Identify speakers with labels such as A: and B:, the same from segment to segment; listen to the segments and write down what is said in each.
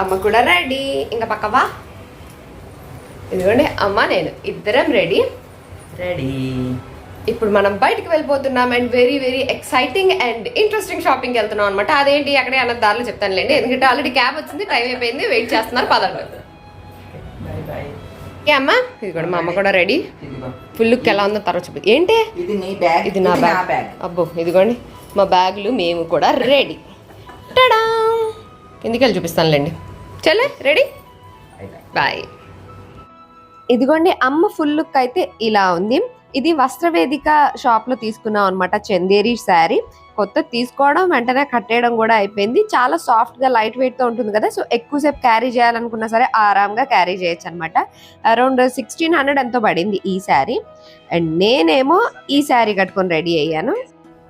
A: అమ్మ కూడా రెడీ. ఇంకా పక్కవా ఇదిగోండి అమ్మ నేను. ఇద్దరం రెడీ.
B: రెడీ.
A: ఇప్పుడు మనం బయటికి వెళ్ళిపోతున్నాం and very very exciting and interesting shopping వెళ్తున్నాం అనమాట అదేంటి అక్కడే అన్న దారిలో చెప్తానులేండి. ఎందుకంటే ఆల్రెడీ క్యాబ్ వచ్చింది టైం అయిపోయింది వెయిట్ చేస్తున్నారు పదండి. అమ్మ? ఇదిగోండి మా అమ్మ కూడా రెడీ. ఫుల్ లుక్ ఎలా ఉందో తర్వాత చూపి ఏంటి?
B: ఇది నీ బ్యాగ్
A: ఇది నా బ్యాగ్. అబ్బో ఇదిగోండి మా బ్యాగులు మేము కూడా రెడీ. టడా! కిందికి వెళ్ళి చూపిస్తానులేండి. చలే రెడీ
B: బాయ్
A: ఇదిగోండి అమ్మ ఫుల్ లుక్ అయితే ఇలా ఉంది. ఇది వస్త్రవేదిక షాప్లో తీసుకున్నాం అనమాట చందేరి శారీ. కొత్త తీసుకోవడం వెంటనే కట్టేయడం కూడా అయిపోయింది. చాలా సాఫ్ట్గా లైట్ వెయిట్తో ఉంటుంది కదా సో ఎక్కువసేపు క్యారీ చేయాలనుకున్నా సరే ఆరాంగా క్యారీ చేయొచ్చు అనమాట అరౌండ్ సిక్స్టీన్ హండ్రెడ్ ఎంతో పడింది ఈ శారీ. అండ్ నేనేమో ఈ శారీ కట్టుకొని రెడీ అయ్యాను.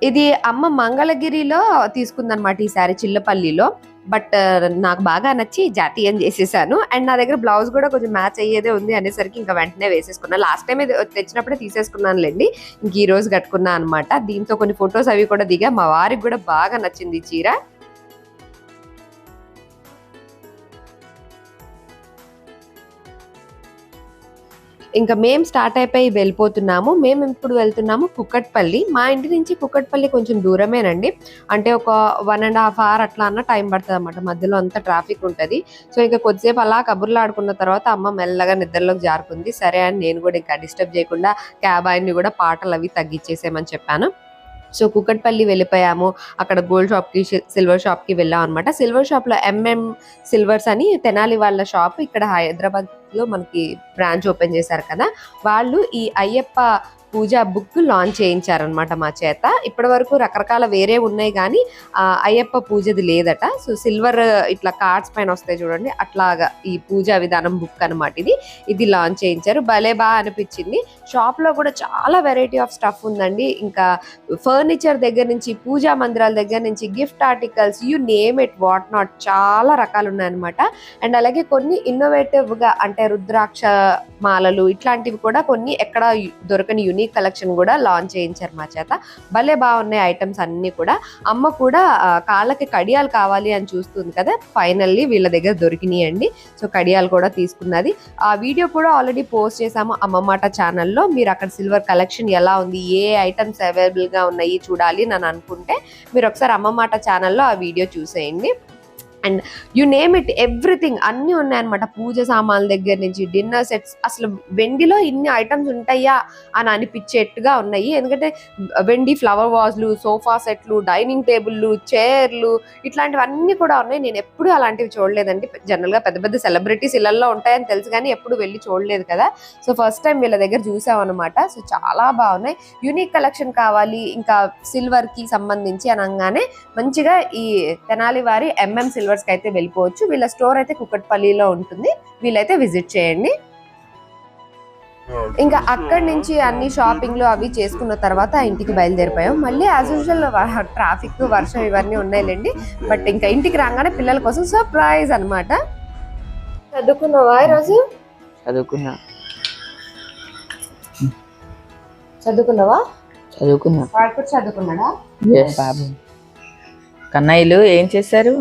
A: ఇది అమ్మ మంగళగిరిలో తీసుకుందనమాట ఈ శారీ చిల్లపల్లిలో. బట్ నాకు బాగా నచ్చి జాతీయం చేసేసాను. అండ్ నా దగ్గర బ్లౌజ్ కూడా కొంచెం మ్యాచ్ అయ్యేదే ఉంది అనేసరికి ఇంకా వెంటనే వేసేసుకున్నాను లాస్ట్ టైం తెచ్చినప్పుడే తీసేసుకున్నానులేండి. ఇంక ఈ రోజు కట్టుకున్నా అనమాట దీంతో కొన్ని ఫొటోస్ అవి కూడా దిగా మా వారికి కూడా బాగా నచ్చింది ఈ చీర. ఇంకా మేము స్టార్ట్ అయిపోయి వెళ్ళిపోతున్నాము. మేము ఇప్పుడు వెళ్తున్నాము కుక్కట్పల్లి. మా ఇంటి నుంచి కుక్కట్పల్లి కొంచెం దూరమేనండి. అంటే ఒక వన్ అండ్ హాఫ్ అవర్ అట్లా అన్న టైం పడుతుంది అనమాట మధ్యలో అంతా ట్రాఫిక్ ఉంటుంది. సో ఇంకా కొద్దిసేపు అలా కబుర్లు ఆడుకున్న తర్వాత అమ్మ మెల్లగా నిద్రలోకి జారుకుంది. సరే అని నేను కూడా ఇంకా డిస్టర్బ్ చేయకుండా క్యాబ్ ఆయన్ని కూడా పాటలు అవి తగ్గించేసేయమని చెప్పాను. సో కుక్కట్పల్లి వెళ్ళిపోయాము. అక్కడ గోల్డ్ షాప్కి సిల్వర్ షాప్కి వెళ్ళాం అనమాట సిల్వర్ షాప్లో ఎంఎం సిల్వర్స్ అని తెనాలి వాళ్ళ షాప్ ఇక్కడ హైదరాబాద్ లో మనకి బ్రాంచ్ ఓపెన్ చేశారు కదా వాళ్ళు ఈ అయ్యప్ప పూజ బుక్ లాంచ్ చేయించారనమాట మా చేత. ఇప్పటి వరకు రకరకాల వేరే ఉన్నాయి కానీ అయ్యప్ప పూజది లేదట. సో సిల్వర్ ఇట్లా కార్డ్స్ పైన వస్తాయి చూడండి అట్లాగా ఈ పూజా విధానం బుక్ అనమాట ఇది. ఇది లాంచ్ చేయించారు. భలే బాగా అనిపించింది. షాప్లో కూడా చాలా వెరైటీ ఆఫ్ స్టఫ్ ఉందండి. ఇంకా ఫర్నిచర్ దగ్గర నుంచి పూజా మందిరాల దగ్గర నుంచి gift articles you name it what not చాలా రకాలు ఉన్నాయన్నమాట. అండ్ అలాగే కొన్ని ఇన్నోవేటివ్గా అంటే రుద్రాక్ష మాలలు ఇట్లాంటివి కూడా కొన్ని ఎక్కడ దొరకని యూనిక్ కలెక్షన్ కూడా లాంచ్ చేయించారు మా చేత. భలే బాగున్నాయి ఐటమ్స్ అన్నీ కూడా. అమ్మ కూడా కాళ్ళకి కడియాలు కావాలి అని చూస్తుంది కదా ఫైనల్లీ వీళ్ళ దగ్గర దొరికినాయి అండి. సో కడియాలు కూడా తీసుకున్నది. ఆ వీడియో కూడా ఆల్రెడీ పోస్ట్ చేసాము అమ్మమాట ఛానల్లో మీరు అక్కడ సిల్వర్ కలెక్షన్ ఎలా ఉంది ఏ ఐటమ్స్ అవైలబుల్గా ఉన్నాయి చూడాలి అని అనుకుంటే మీరు ఒకసారి అమ్మమాట ఛానల్లో ఆ వీడియో చూసేయండి. And you name it everything అన్ని ఉన్నాయన్నమాట. పూజ సామాన్ల దగ్గర నుంచి డిన్నర్ సెట్స్. అసలు వెండిలో ఇన్ని ఐటమ్స్ ఉంటాయా అని అనిపించేట్టుగా ఉన్నాయి. ఎందుకంటే వెండి ఫ్లవర్ వాజ్లు సోఫా సెట్లు డైనింగ్ టేబుల్లు చైర్లు ఇట్లాంటివన్నీ కూడా ఉన్నాయి. నేను ఎప్పుడు అలాంటివి చూడలేదండి. జనరల్గా పెద్ద పెద్ద సెలబ్రిటీస్ ఇళ్ళలో ఉంటాయని తెలుసు కానీ ఎప్పుడు వెళ్ళి చూడలేదు కదా. సో ఫస్ట్ టైం వీళ్ళ దగ్గర చూసాం సో చాలా బాగున్నాయి. యూనిక్ కలెక్షన్ కావాలి. ఇంకా సిల్వర్కి సంబంధించి అనగానే మంచిగా ఈ తెనాలి వారి ఎంఎం సిల్వర్ కి అయితే వెళ్ళిపోవచ్చు. వీళ్ళ స్టోర్ అయితే కుక్కట్పల్లిలో ఉంటుంది. వీళ్ళైతే విజిట్ చేయండి. ఇంకా అక్కడి నుంచి అన్ని షాపింగ్లు అవి చేసుకున్న తర్వాత ఇంటికి బయలుదేరిపోయాం. మళ్ళీ యాజ్ యూజువల్ ట్రాఫిక్ వర్షం ఇవన్నీ ఉన్నాయిలేండి. బట్ ఇంకా ఇంటికి రాగానే పిల్లల కోసం సర్ప్రైజ్ అన్నమాట. చదువుకున్నావా ఈరోజు
B: చదువుకున్నా.
A: చదువుకున్నావా?
B: చదువుకున్నా.
A: చదువుకున్నాడా?
B: కన్నయ్యలు ఏం చేశారు?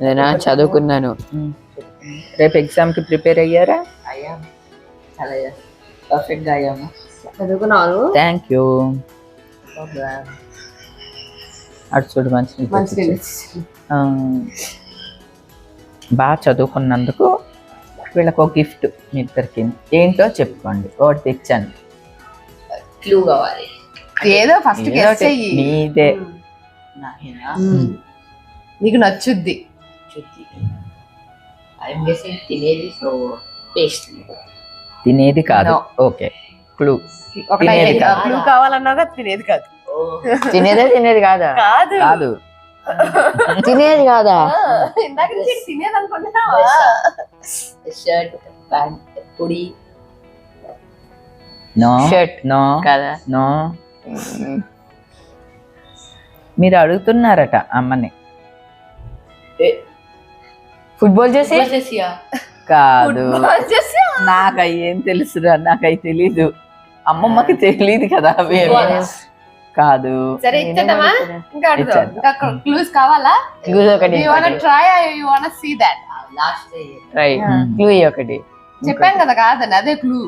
B: నేనా చదువుకున్నాను. రేపు ఎగ్జామ్కి ప్రిపేర్ అయ్యారా?
C: అయ్యా. చాలా పర్ఫెక్ట్గా అయ్యాము.
A: చదువుకున్నాను
B: థ్యాంక్ యూ అటు చూడు మంచి బాగా చదువుకున్నందుకు వీళ్ళకి ఒక గిఫ్ట్ మీ ఇద్దరికి. ఏంటో చెప్పుకోండి. ఒకటి తెచ్చాను.
C: క్లూ కావాలి.
A: ఏదో ఫస్ట్
B: మీదే
A: నీకు నచ్చుద్ది.
C: తినేది సో పేస్ట్
B: తినేది కాదు.
A: No.
B: ఓకే క్లూ
A: ఒకటి
B: తినేది కాదు.
A: క్లూ కావాలన్నాగా తినేది కాదు.
B: తినేదే తినేది కాదా?
A: కాదు.
B: కాదు. తినేది కాదా?
A: తినేది అనుకుంటున్నావా
C: షర్ట్ ప్యాంట్ కుడి
B: నో
C: Shirt.
B: నో
C: కదా
B: నో మీరు అడుగుతున్నారట అమ్మని.
C: ఫుట్బాల్ చేసి?
B: కాదు. నాకు అయ్యేం తెలుసురా నాకు అవి తెలీదు. అమ్మమ్మకి తెలియదు కదా. కాదు.
A: సరే ఇచ్చేద్దామా? ఇంకా క్లూస్ కావాలా?
C: ఒకటి
A: you want try you want see that
C: last
B: try clue ఒకటి.
A: చెప్పాను కదా కాదని అదే clue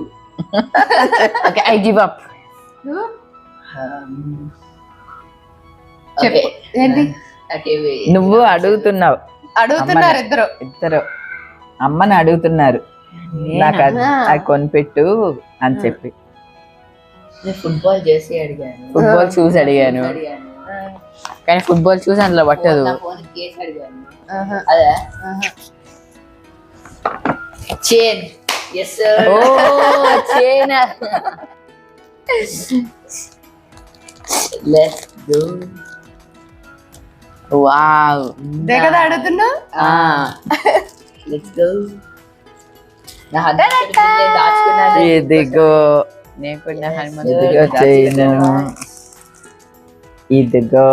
B: okay I give up
A: చెప్పు. ఏంటి?
B: నువ్వు అడుగుతున్నావు.
A: అడుగుతున్నారు ఇద్దరు.
B: ఇద్దరు. అమ్మని అడుగుతున్నారు. నాకు అది కొనిపెట్టు అని చెప్పి.
C: ఫుట్బాల్ చేసి అడిగాను.
B: ఫుట్బాల్ చూసి అడిగాను. కానీ ఫుట్బాల్ చూసి అందులో పట్టదు.
C: అదే? చైన్. ఎస్
B: ఓ చేనా.
C: Let's go
B: wow.
A: కదా అడుగుతున్నా?
C: లెట్స్ గో
B: ఇదిగో. నేను ఇదిగో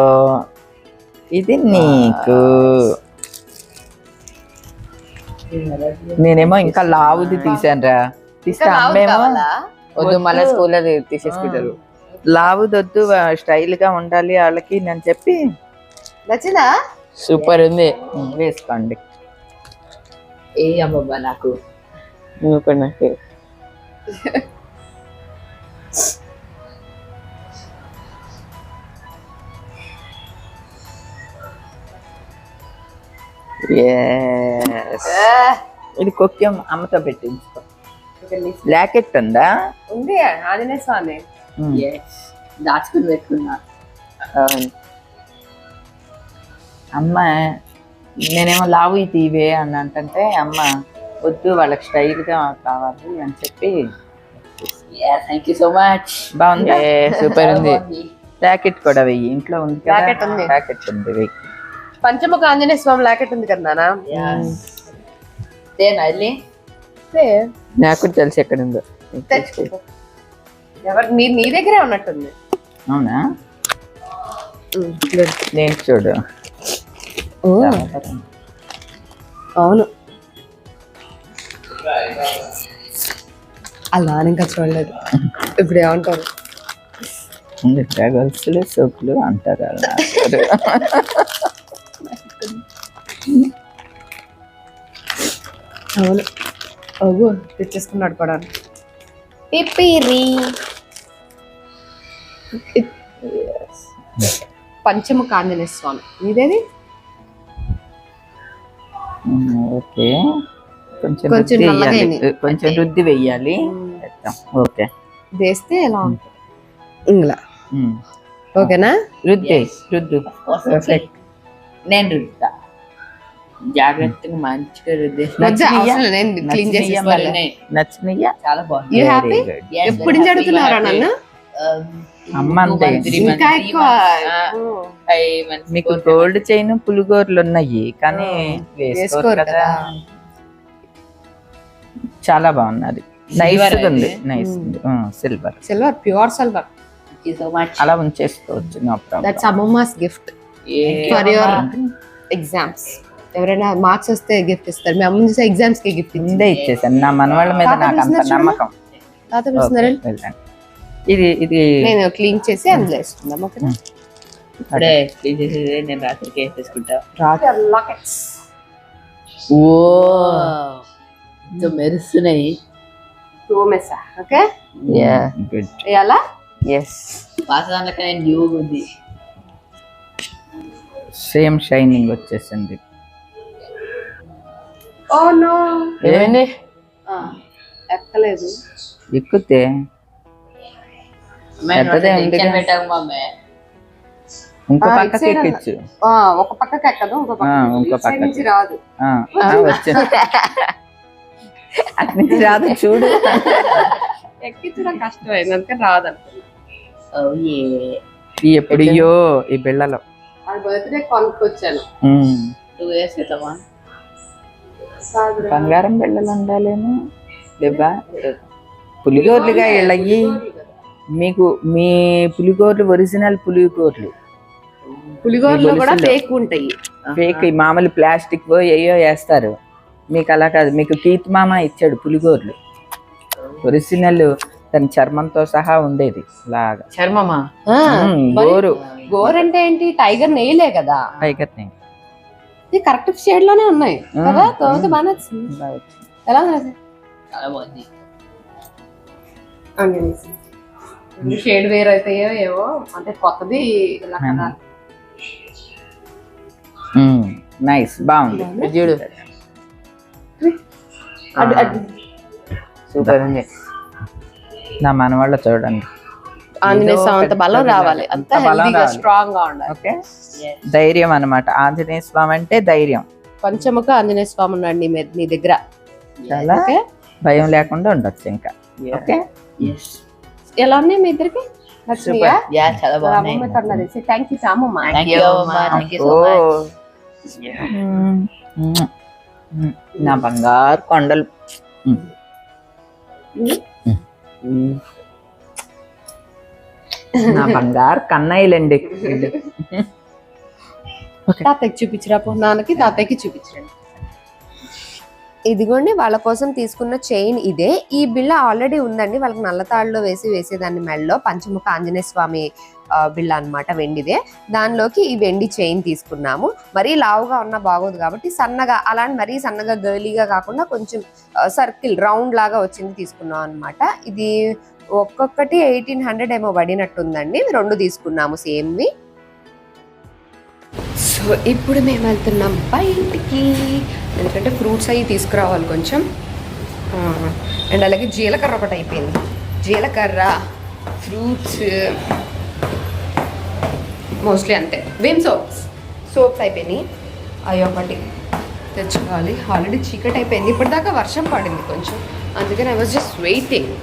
B: ఇది నీకు. నేనేమో ఇంకా లావుది తీసాను రా తీస్తే అమ్మేమో వద్దు మళ్ళీ స్కూల్లో తీసేసుకుంటారు. లావుది వద్దు స్టైల్గా ఉండాలి వాళ్ళకి నేను చెప్పి
A: నచ్చిందా
B: సూపర్ ఉంది. వేసుకోండి.
C: ఏ అమ్మమ్మ నాకు?
B: నువ్వు కూడా నాకు Yes. ఇది కొక్యం అమ్మతో పెట్టించుకో. లాకెట్ ఉందా?
A: ఉంది ఆంజనేయ స్వామి.
C: ఎస్ దాచుకుని పెట్టుకున్నా.
B: అవును. అమ్మ నేనేమో లావు ఇవే అని అంటే అమ్మ వద్దు వాళ్ళకి స్టైల్గా కావాలి అని చెప్పి.
C: థ్యాంక్ యూ సో మచ్
B: బాగుంది. సూపర్ ఉంది. ప్యాకెట్ కూడా వెయ్యి. ఇంట్లో ఉంది
A: Packet ఉంది.
B: ప్యాకెట్ ఉంది వెయ్యి.
A: పంచముఖ ఆంజనేయ స్వామి లాకెట్ ఉంది కదా
C: వెళ్ళి
B: నాకు తెలిసి ఎక్కడ ఉందో.
A: తెచ్చుకో. ఎవరు? నీ నీ దగ్గరే ఉన్నట్టుంది.
B: అవునా? నేను చూడు.
A: అవును. అలా అని ఇంకా చూడలేదు. ఇప్పుడు ఏమంటారు?
B: గొలుసులు సోపులు అంటారు అలా
A: అవును. అవ్వు తెచ్చేసుకున్నాడు కూడా. పిపిరి పంచముఖ ఆంజనేయ స్వామి. ఇదేది?
B: ఓకే. కొంచెం
A: కొంచెం
B: రుద్ది
A: నల్లగా. అయింది.
B: కొంచెం రుద్ది వెయ్యాలి చేద్దాం. ఓకే.
A: వేస్తే ఎలా ఉంటుంది? ఇంగ్లా
B: ఉమ్.
A: ఓకేనా?
B: రుద్ది రుద్దు.
C: Perfect. నేను రుద్దా జాగ్రత్తగా మంచిగా రుద్దే
A: వద్దు, అవసరం లేదు, నేను క్లీన్ చేసి
B: నచ్చినయ్యా?
C: మరి
B: నచ్చినయ్యా
C: చాలా బాగుంది.
A: You happy?
B: Very good.
C: Yes,
A: ఎప్పుడు
C: very
A: నుంచి
C: happy,
A: అడుగుతున్నారా
C: happy.
A: నన్ను?
C: Months,
B: మీకు గోల్డ్ చైన్ పులిగోర్లు ఉన్నాయి కానీ వేసుకోరు కదా. చాలా బాగున్నది. నైస్ ఉంది. నైస్ ఉంది. Silver
A: silver pure silver.
B: అలా ఉంచేసుకోవచ్చు నో ప్రాబ్లం
A: దట్స్ అమ్మమ్మాస్ గిఫ్ట్. ఫర్ యువర్ ఎగ్జామ్స్ ఎవరైనా మార్క్స్ వస్తే గిఫ్ట్ ఇస్తారు. మీ అమ్మ చూసే ఎగ్జామ్స్కి గిఫ్ట్
B: ముందే ఇచ్చేసాను నా మనవాళ్ళ మీద నాకు అంత. నమ్మకం.
A: తాత పిలుస్తున్నారు
B: ఓకే, వెళ్ళండి. ఇది ఇది.
A: నేను క్లీన్ చేసి అందులో వేసుకుందాం ఓకేనా?
C: ఇప్పుడే clean చేసేది నేను రాత్రికి వేసేసుకుంటా.
A: లాకెట్స్
C: ఓ. ఇంత మెరుస్తున్నాయి.
A: ఓకే?
B: గుడ్
A: వేయాలా
B: ఎస్
C: వాసనలకి నేను న్యూ ఉంది
B: సేమ్ షైనింగ్ వచ్చేసింది.
A: ఓ నో
B: ఏమైంది?
A: ఎక్కలేదు.
B: ఎక్కుతే? ఇంకో
A: ఆ,
B: పక్కకి
A: ఇటు side
B: ఎక్కిచ్చు.
A: ఆ, ఒక పక్కకి ఎక్కదు ఇంకో
B: ఆ,
A: పక్క
B: ఇంకో పక్కకి.
A: నుంచి రాదు.
B: అటు నుంచి చూడు.
A: ఎక్కించడం కష్టమైంది అందుకని రాదు అనుకున్నా
B: ఎప్పుడయ్యో ఈ బిళ్ళలో.
A: బర్త్డే కొనుక్కొచ్చాను.
C: టూ ఇయర్స్ క్రితమా?
B: బంగారం బిళ్ళలు ఉండాలేమో. లేవా పులిగోర్లుగా ఇళ్ళయ్యి మీకు మీ పులిగోర్లు ఒరిజినల్ పులిగోర్లు.
A: పులిగోరలో కూడా. ఫేక్ ఉంటాయి.
B: ఫేక్ మామూలు ప్లాస్టిక్ ఏయో వేస్తారు. మీకు అలా కాదు మీకు కీత్ మామ ఇచ్చాడు పులిగోర్లు. ఒరిజినల్ తన చర్మంతో సహా ఉండేది లాగా.
C: చర్మమా?
B: గోరు.
A: గోర్ అంటే ఏంటి? టైగర్ నెయ్యలే కదా.
B: టైగర్ నెయ్యి.
A: ఇది కరెక్ట్ షేడ్లోనే ఉన్నాయి. కదా? తోమితే బాగా ఎలా ఉంది? షేడ్ వేర్ అవుతాయో ఏవో అంటే కొత్తది ఇలా కదా.
B: నైస్ బాగుంది? చూడు. సూపర్ ఉంది నా మనవాళ్ళ చూడండి.
A: ఆంజనేయ స్వామి అంత బలం రావాలి. అంత హెల్దీగా. స్ట్రాంగ్గా ఉండాలి.
B: ఓకే? ధైర్యం అన్నమాట. ఆంజనేయ స్వామి అంటే ధైర్యం.
A: పంచముఖ ఆంజనేయ స్వామి ఉన్నాడు నీ దగ్గర.
B: చాలా భయం లేకుండా ఉండొచ్చు ఇంకా. ఓకే?
A: ఎలా ఉన్నాయి మీ ఇద్దరికి? థ్యాంక్ యూ చామమ్మ.
B: నా బంగారు కొండలు. మ్మ్. మ్మ్. నా బంగారు కన్నయ్యలండి.
A: తాతయ్యకి చూపించరా పో. నాన్నకి తాతయ్యకి చూపించండి ఇదిగోండి వాళ్ళ కోసం తీసుకున్న చైన్ ఇదే. ఈ బిళ్ళ ఆల్రెడీ ఉందండి. వాళ్ళకి నల్లతాళ్ళలో వేసి వేసేదాన్ని మెడలో. పంచముఖ ఆంజనేయ స్వామి బిళ్ళ అన్నమాట వెండిదే. దానిలోకి ఈ వెండి చైన్ తీసుకున్నాము. మరీ లావుగా ఉన్న బాగోదు కాబట్టి సన్నగా అలాంటి మరీ సన్నగా గర్లీగా కాకుండా కొంచెం సర్కిల్ రౌండ్ లాగా వచ్చింది తీసుకున్నాం అనమాట ఇది ఒక్కొక్కటి ఎయిటీన్ హండ్రెడ్ ఏమో పడినట్టుందండి. రెండు తీసుకున్నాము సేమ్వి. సో ఇప్పుడు మేము వెళ్తున్నాం బయటికి. ఎందుకంటే ఫ్రూట్స్ అవి తీసుకురావాలి కొంచెం. అండ్ అలాగే జీలకర్ర ఒకటి అయిపోయింది. జీలకర్ర ఫ్రూట్స్ మోస్ట్లీ అంతే. విమ్ సోప్స్ సోప్స్ అయిపోయినాయి. అవి ఒకటి తెచ్చుకోవాలి. ఆల్రెడీ చీకటి అయిపోయింది. ఇప్పటిదాకా వర్షం పడింది కొంచెం. అందుకని ఐ వాజ్ జస్ట్ వెయిటింగ్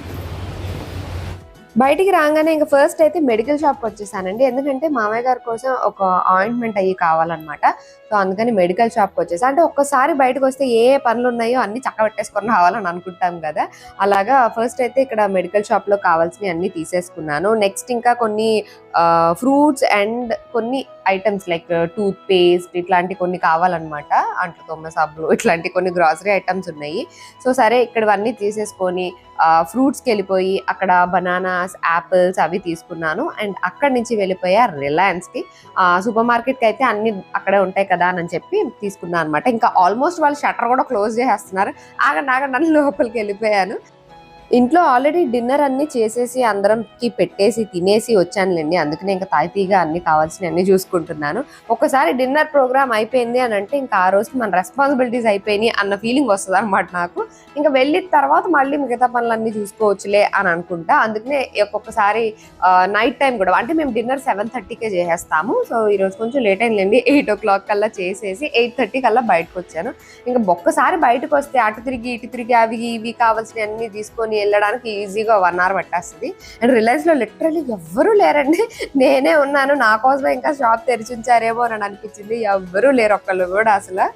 A: బయటికి రాగానే ఇంకా ఫస్ట్ అయితే మెడికల్ షాప్ వచ్చేసానండి. ఎందుకంటే మామయ్య గారి కోసం ఒక ఆయింట్మెంట్ అయ్యి కావాలన్నమాట. సో అందుకని మెడికల్ షాప్కి వచ్చేసా. అంటే ఒక్కసారి బయటకు వస్తే ఏ ఏ పనులు ఉన్నాయో అన్ని చక్కబెట్టేసుకొని రావాలని అనుకుంటాం కదా. అలాగా ఫస్ట్ అయితే ఇక్కడ మెడికల్ షాప్లో కావాల్సినవి అన్ని తీసేసుకున్నాను. నెక్స్ట్ ఇంకా కొన్ని ఫ్రూట్స్ అండ్ కొన్ని items like uh, toothpaste ఇట్లాంటి కొన్ని కావాలన్నమాట. అంట్లు తొమ్మ సబ్బులు ఇట్లాంటి కొన్ని గ్రాసరీ ఐటమ్స్ ఉన్నాయి. సో సరే ఇక్కడవన్నీ తీసేసుకొని ఫ్రూట్స్కి వెళ్ళిపోయి అక్కడ బనానాస్ యాపిల్స్ అవి తీసుకున్నాను. అండ్ అక్కడి నుంచి వెళ్ళిపోయా రిలయన్స్కి సూపర్ మార్కెట్కి అయితే అన్ని అక్కడే ఉంటాయి కదా అని చెప్పి తీసుకున్నాను అనమాట ఇంకా ఆల్మోస్ట్ వాళ్ళు షట్టర్ కూడా క్లోజ్ చేసేస్తున్నారు. ఆగండి ఆగండి అని లోపలికి వెళ్ళిపోయాను. ఇంట్లో ఆల్రెడీ డిన్నర్ అన్ని చేసేసి అందరంకి పెట్టేసి తినేసి వచ్చానులేండి. అందుకనే ఇంకా తాయితీగా అన్ని కావాల్సినవి అన్ని చూసుకుంటున్నాను. ఒకసారి డిన్నర్ ప్రోగ్రామ్ అయిపోయింది అని అంటే ఇంకా ఆ రోజుకి మన రెస్పాన్సిబిలిటీస్ అయిపోయినాయి అన్న ఫీలింగ్ వస్తుంది అనమాట నాకు. ఇంకా వెళ్ళిన తర్వాత మళ్ళీ మిగతా పనులన్నీ చూసుకోవచ్చులే అని అనుకుంటా. అందుకనే ఒక్కొక్కసారి నైట్ టైం కూడా అంటే మేము డిన్నర్ సెవెన్ థర్టీకే చేసేస్తాము. సో ఈరోజు కొంచెం లేట్ అయిందండి ఎయిట్ ఓ క్లాక్ కల్లా చేసేసి ఎయిట్ థర్టీ కల్లా బయటకు వచ్చాను ఇంకా ఒక్కసారి బయటకు వస్తే అటు తిరిగి ఇటు తిరిగి అవి ఇవి కావాల్సినవి అన్ని తీసుకొని వెళ్ళడానికి ఈజీగా వన్ అవర్ పట్టేస్తుంది. అండ్ రిలయన్స్లో లిటరలీ ఎవ్వరూ లేరండి. నేనే ఉన్నాను నా కోసం ఇంకా షాప్ తెరిచి ఉంచారేమో అని అనిపించింది. ఎవ్వరూ లేరు ఒక్కళ్ళు కూడా అసలు.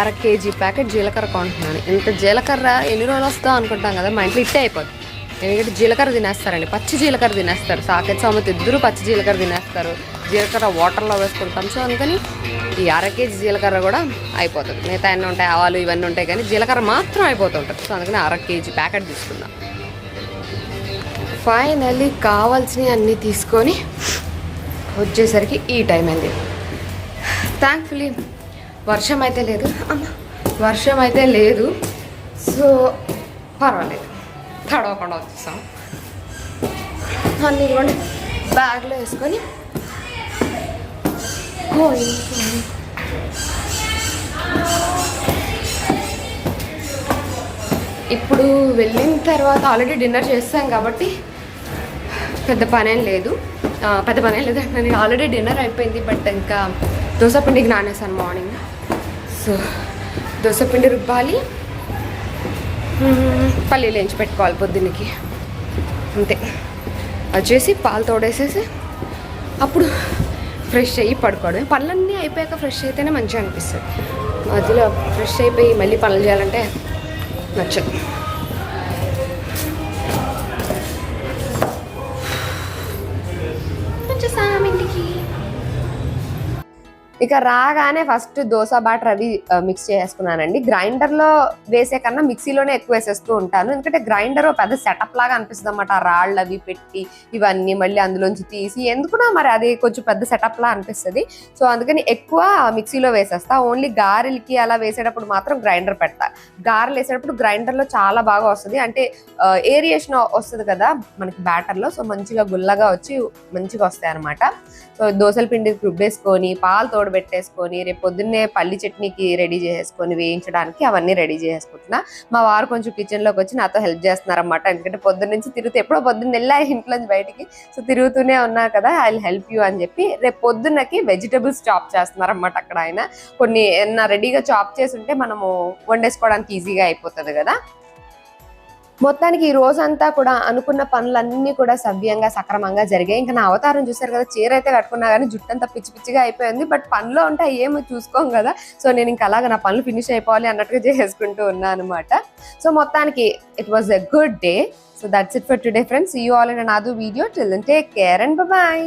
A: అర కేజీ ప్యాకెట్ జీలకర్ర కొంటున్నాను. ఇంత జీలకర్ర ఎన్ని రోజులు వస్తుందో అనుకుంటాం కదా మా ఇంట్లో ఇట్టే అయిపోతుంది ఎందుకంటే జీలకర్ర తినేస్తారండి. పచ్చి జీలకర్ర తినేస్తారు. సాకెట్ సామెత ఇద్దరు పచ్చి జీలకర్ర తినేస్తారు. జీలకర్ర వాటర్లో వేసుకుంటాం. సో అందుకని ఈ అర కేజీ జీలకర్ర కూడా అయిపోతుంది. మిగతా అన్నీ ఉంటాయి ఆవాలు ఇవన్నీ ఉంటాయి కానీ జీలకర్ర మాత్రం అయిపోతుంటుంది. సో అందుకని అర కేజీ ప్యాకెట్ తీసుకున్నాం. ఫైనల్లీ కావాల్సినవి అన్నీ తీసుకొని వచ్చేసరికి ఈ టైం అయింది థ్యాంక్ఫుల్లీ వర్షం అయితే లేదు. వర్షం అయితే లేదు. సో పర్వాలేదు. తడవకుండా వచ్చేసాం. అన్నీ కూడా బ్యాగ్లో వేసుకొని. ఇప్పుడు వెళ్ళిన తర్వాత ఆల్రెడీ డిన్నర్ చేస్తాం కాబట్టి పెద్ద పనేం లేదు. పెద్ద పనేం లేదు. అంటే ఆల్రెడీ డిన్నర్ అయిపోయింది బట్ ఇంకా దోశ పిండికి నానేసాను మార్నింగ్. సో దోశ పిండి రుబ్బాలి. పల్లీలు వేయించి పెట్టుకోవాలి పొద్దున్నకి. అంతే. వచ్చేసి పాలు తోడేసేసి అప్పుడు ఫ్రెష్ అయ్యి పడుకోవడం పనులన్నీ అయిపోయాక ఫ్రెష్ అయితేనే మంచిగా అనిపిస్తుంది. మధ్యలో ఫ్రెష్ అయిపోయి మళ్ళీ పనులు చేయాలంటే నచ్చదు. వచ్చేసాం ఇంటికి ఇక రాగానే ఫస్ట్ దోశ బాటర్ అవి మిక్స్ చేసుకున్నానండి గ్రైండర్లో వేసే కన్నా మిక్సీలోనే ఎక్కువ వేసేస్తూ ఉంటాను. ఎందుకంటే గ్రైండర్ పెద్ద సెటప్ లాగా అనిపిస్తుంది అనమాట రాళ్ళు అవి పెట్టి ఇవన్నీ మళ్ళీ అందులోంచి తీసి ఎందుకునా మరి అది కొంచెం పెద్ద సెటప్ లా అనిపిస్తుంది. సో అందుకని ఎక్కువ మిక్సీలో వేసేస్తా. ఓన్లీ గారెలకి అలా వేసేటప్పుడు మాత్రం గ్రైండర్ పెడతా. గారెలు వేసేటప్పుడు గ్రైండర్లో చాలా బాగా వస్తుంది. అంటే ఏరియేషన్ వస్తుంది కదా మనకి బ్యాటర్లో. సో మంచిగా గుల్లగా వచ్చి మంచిగా వస్తాయి అనమాట సో దోశల పిండి రుబ్బేసుకొని పాలు తోడు పెట్టేసుకొని రేపు పొద్దున్నే పల్లి చట్నీకి రెడీ చేసేసుకొని వేయించడానికి అవన్నీ రెడీ చేసుకుంటున్నా. మా వారు కొంచెం కిచెన్లోకి వచ్చి నాతో హెల్ప్ చేస్తున్నారన్నమాట. ఎందుకంటే పొద్దున్న నుంచి తిరుగుతూ ఎప్పుడో పొద్దున్న వెళ్ళా ఇంట్లో నుంచి బయటికి సో తిరుగుతూనే ఉన్నా కదా ఐ హెల్ప్ యూ అని చెప్పి రేపు పొద్దున్నకి వెజిటబుల్స్ చాప్ చేస్తున్నారన్నమాట అక్కడ ఆయన. కొన్ని ఏమన్నా రెడీగా చాప్ చేసి ఉంటే మనము వండేసుకోవడానికి ఈజీగా అయిపోతుంది కదా. మొత్తానికి ఈ రోజంతా కూడా అనుకున్న పనులన్నీ కూడా సవ్యంగా సక్రమంగా జరిగాయి. ఇంకా నా అవతారం చూసారు కదా చీర అయితే కట్టుకున్నా కానీ జుట్టంతా పిచ్చి పిచ్చిగా అయిపోయింది. బట్ పనిలో ఉంటే ఏమో చూసుకోం కదా. సో నేను ఇంకా అలాగా నా పనులు ఫినిష్ అయిపోవాలి అన్నట్టుగా చేసుకుంటూ ఉన్నాను అనమాట సో మొత్తానికి it was a good day so that's it for today friends you all and another video till take care and bye